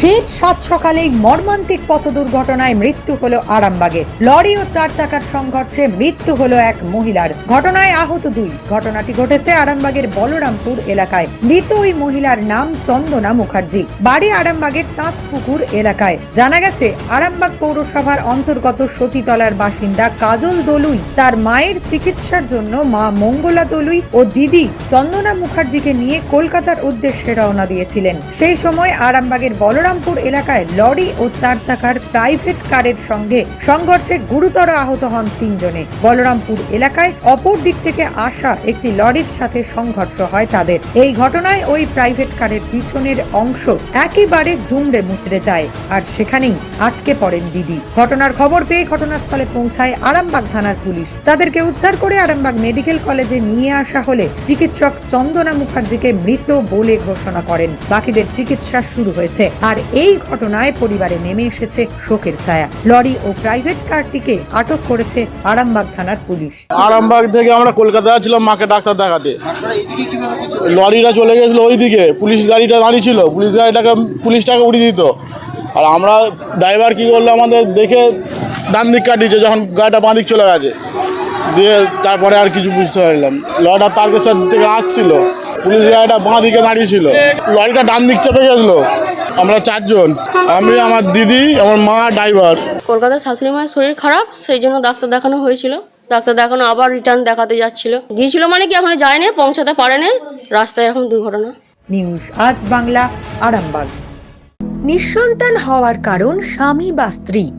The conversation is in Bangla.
ফের সাত সকালেই মর্মান্তিক পথ দুর্ঘটনায় মৃত্যু হলো আরামবাগে। লরি ও চার চাকার সংঘর্ষে মৃত্যু হলো এক মহিলার। ঘটনায় আহত দুই। ঘটনাটি ঘটেছে আরামবাগের বলরামপুর এলাকায়। মৃত ওই মহিলার নাম চন্দনা মুখার্জি। বাড়ি আরামবাগের তাঁতপুকুর এলাকায়। জানা গেছে, আরামবাগ পৌরসভার অন্তর্গত সতীতলার বাসিন্দা কাজল দলুই তার মায়ের চিকিৎসার জন্য মা মঙ্গলা দলুই ও দিদি চন্দনা মুখার্জিকে নিয়ে কলকাতার উদ্দেশ্যে রওনা দিয়েছিলেন। সেই সময় আরামবাগের বলরামপুর এলাকায় লরি ও চার চাকার প্রাইভেট কারের সঙ্গে সংঘর্ষে গুরুতর আহত হন তিনজনে। বলরামপুর এলাকায় অপর দিক থেকে আসা একটি লরির সাথে সংঘর্ষ হয় তাদের। এই ঘটনায় ওই প্রাইভেট কারের পিছনের অংশ একেবারে দুমড়ে মুচড়ে যায় আর সেখানেই আটকে পড়েন দিদি। ঘটনার খবর পেয়ে ঘটনাস্থলে পৌঁছায় আরামবাগ থানার পুলিশ। তাদেরকে উদ্ধার করে আরামবাগ মেডিকেল কলেজে নিয়ে আসা হলে চিকিৎসক চন্দনা মুখার্জিকে মৃত বলে ঘোষণা করেন। বাকিদের চিকিৎসা শুরু হয়েছে। আর এই ঘটনায় পরিবারে নেমে এসেছে শোকের ছায়া। লরি ও প্রাইভেট কারটিকে আটক করেছে আরামবাগ থানার পুলিশ। আরামবাগ থেকে আমরা কলকাতা যাচ্ছিলাম মাকে ডাক্তার দেখাতে। লরিটা চলে গেছিল ওইদিকে, পুলিশ গাড়িটা দাঁড়িয়ে ছিল, পুলিশ গাড়িটাকে, পুলিশটাকে উড়িয়ে দিত। আর আমরা ড্রাইভার কী করল আমাদের দেখে ডান দিক কাটিয়েছে যখন গাড়িটা বাঁ দিক চলে গেছে। দিয়ে তারপরে আর কিছু বুঝতে পারলাম লরিটা তারকেশ্বর থেকে আসছিল, পুলিশ গাড়িটা বাঁ দিকে দাঁড়িয়েছিল লরিটা ডান দিক চেপে গেছিল। আমরা চারজন। আমি আমার দিদি আমার মা ড্রাইভার। কলকাতার শাশুড়ি মায়ের শরীর খারাপ সেই জন্য ডাক্তার দেখানো হয়েছিল। ডাক্তার দেখানো আবার রিটার্ন দেখাতে যাচ্ছিল। গিয়েছিল মানে কি এখনও যায়নি পৌঁছাতে পারেনি রাস্তায় এরকম দুর্ঘটনা। নিউজ আজ বাংলা আরামবাগ। নিঃসন্তান হওয়ার কারণ স্বামী বা স্ত্রী।